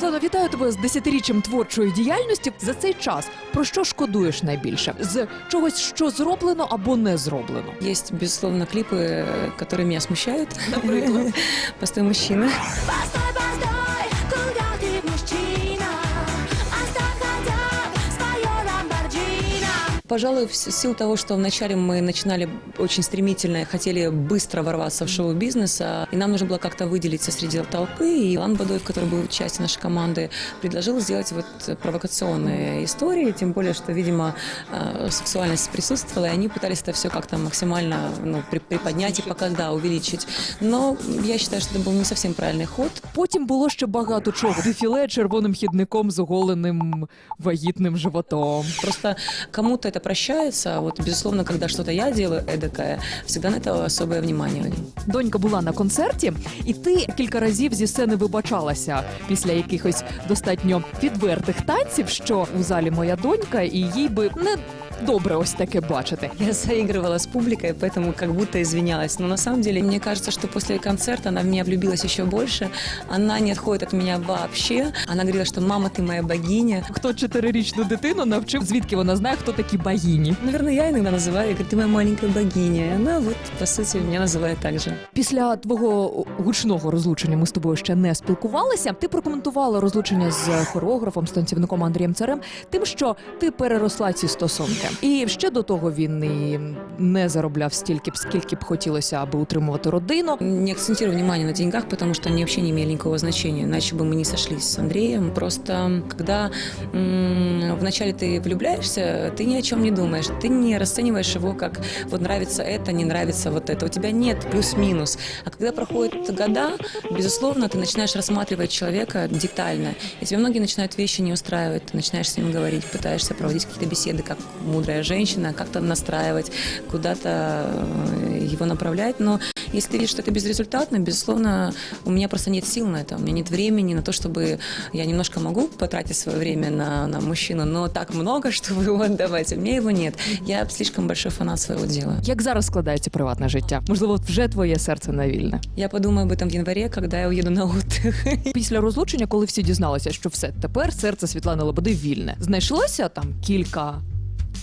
Світлано, вітаю тебе з десятиріччям творчої діяльності. За цей час про що шкодуєш найбільше? З чогось, що зроблено або не зроблено. Є, безусловно, кліпи, які мене смущають. Наприклад, «Постой, мужчина». Пожалуй, в силу того, что вначале мы начинали очень стремительно и хотели быстро ворваться в шоу-бизнес, а, и нам нужно было как-то выделиться среди толпы, и Иван Бадоев, который был частью нашей команды, предложил сделать вот провокационные истории, тем более, что, видимо, э, сексуальность присутствовала, и они пытались это все как-то максимально ну, при- приподнять и пока, да, увеличить. Но я считаю, что это был не совсем правильный ход. Потім було ще багато чого. Дефіле червоним хідником з оголеним вагітним животом. Просто кому-то это прощается, а вот, безусловно, когда что-то я делаю эдакое, всегда на это особое внимание. Донька була на концерті, і ти кілька разів зі сцени вибачалася після якихось достатньо відвертих танців, що у залі моя донька, і їй би не добре ось таке бачити. Я заигрывала с публикой, поэтому как будто извинялась. Но на самом деле, мне кажется, что после концерта она в меня влюбилась еще больше. Она не отходит от меня вообще. Она говорила, что «мама, ты моя богиня». Хто чотирирічну дитину навчив, звідки вона знає, хто такі богині? Наверное, я иногда называю, я говорю, ты моя маленькая богиня. И она вот, по сути, меня называет так же. Після твого гучного розлучення ми з тобою ще не спілкувалися. Ти прокоментувала розлучення з хореографом, з танцівником Андрієм Царем, тим, що ти переросла ці стосунки. І ще до того він і не заробляв стільки б, скільки б хотілося, аби утримувати родину. Не акцентирую внимание на деньгах, потому что они вообще не имели никакого значения, иначе бы мы не сошлись с Андреем. Просто когда м, вначале ты влюбляешься, ты ни о чем не думаешь, ты не расцениваешь его как вот нравится это, не нравится вот это. У тебя нет плюс-минус. А когда проходят года, безусловно, ты начинаешь рассматривать человека детально. И тебя многие начинают вещи не устраивать. Ты начинаешь с ним говорить, пытаешься проводить какие-то беседы, как мудрая женщина, как-то настраивать, куда-то э, его направлять. Но если ты видишь, что это безрезультатно, безусловно, у меня просто нет сил на это. У меня нет времени на то, чтобы я немножко могу потратить свое время на, на мужчину, но так много, чтобы его отдавать. У меня его нет. Я слишком большой фанат своего дела. Як зараз складається приватне життя? Можливо, вже твоє серце не вільне. Я подумаю об этом в январе, когда я уеду на отдых. Після розлучення, коли всі дізналися, що все тепер серце Світлани Лободи вільне, знайшлося там кілька.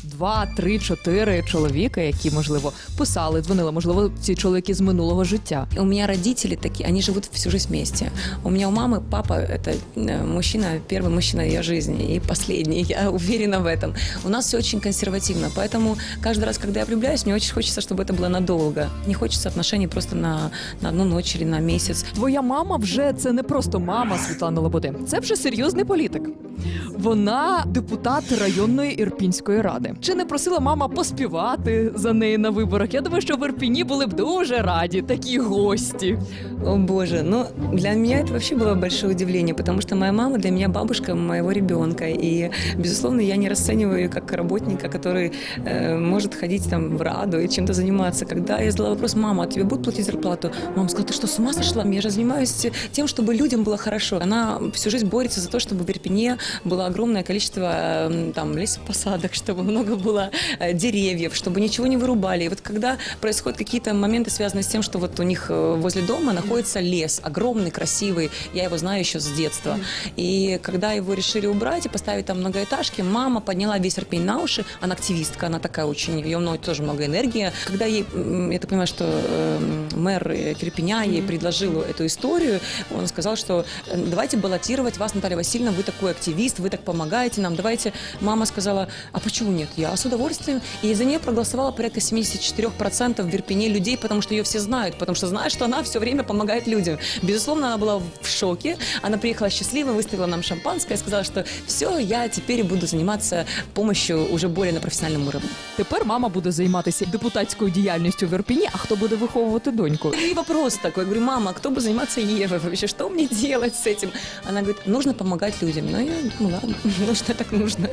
Два, три, чотири чоловіка, які можливо писали, дзвонили, можливо, ці чоловіки з минулого життя. У меня родители такие, они живут всю жизнь вместе. У меня у мамы папа это э, мужчина, первый мужчина ее жизни и последний, я уверена в этом. У нас все очень консервативно, поэтому каждый раз, когда я влюбляюсь, мне очень хочется, чтобы это было надолго. Не хочется отношений просто на, на одну ночь или на месяц. Твоя мама вже це не просто мама Світлани Лободи, це вже серйозний політик. Вона депутат районної ірпінської ради. Чи не просила мама поспівати за неї на виборах? Я думаю, що в Ірпіні були б дуже раді такі гості. О боже, ну для меня это вообще было большое удивление, потому что моя мама для меня бабушка моего ребенка. И, безусловно, я не расцениваю ее как работника, который э, может ходить там в Раду и чем-то заниматься. Когда я задала вопрос, мама, а тебе будут платить зарплату? Мама сказала, ты что, с ума сошла? Я же занимаюсь тем, чтобы людям было хорошо. Она всю жизнь борется за то, чтобы в Ирпене было огромное количество э, там лесопосадок, чтобы много было э, деревьев, чтобы ничего не вырубали. И вот когда происходят какие-то моменты, связанные с тем, что вот у них э, возле дома находится лес, огромный, красивый, я его знаю еще с детства. И когда его решили убрать и поставить там многоэтажки, мама подняла весь Ирпень на уши, она активистка, она такая очень, ее мной тоже много энергии. Когда ей, м, я так понимаю, что э, мэр э, Кирпеня ей предложил эту историю, он сказал, что э, давайте баллотировать вас, Наталья Васильевна, вы такой активист, вы так помогаете нам, давайте. Мама сказала, а почему нет? Я с удовольствием. И за нее проголосовало порядка 74% в Ирпене людей, потому что ее все знают, потому что знают, что она все время помогает людям. Безусловно, она была в шоке. Она приехала счастливо, выставила нам шампанское, сказала, что все, я теперь буду заниматься помощью уже более на профессиональном уровне. Тепер мама буде займатися депутатською діяльністю в Ірпіні, а хто буде виховувати доньку? И вопрос такой, я говорю, мама, а кто бы заниматься Евой вообще? Что мне делать с этим? Она говорит, нужно помогать людям. Ну, я думаю, ладно, нужно так нужно.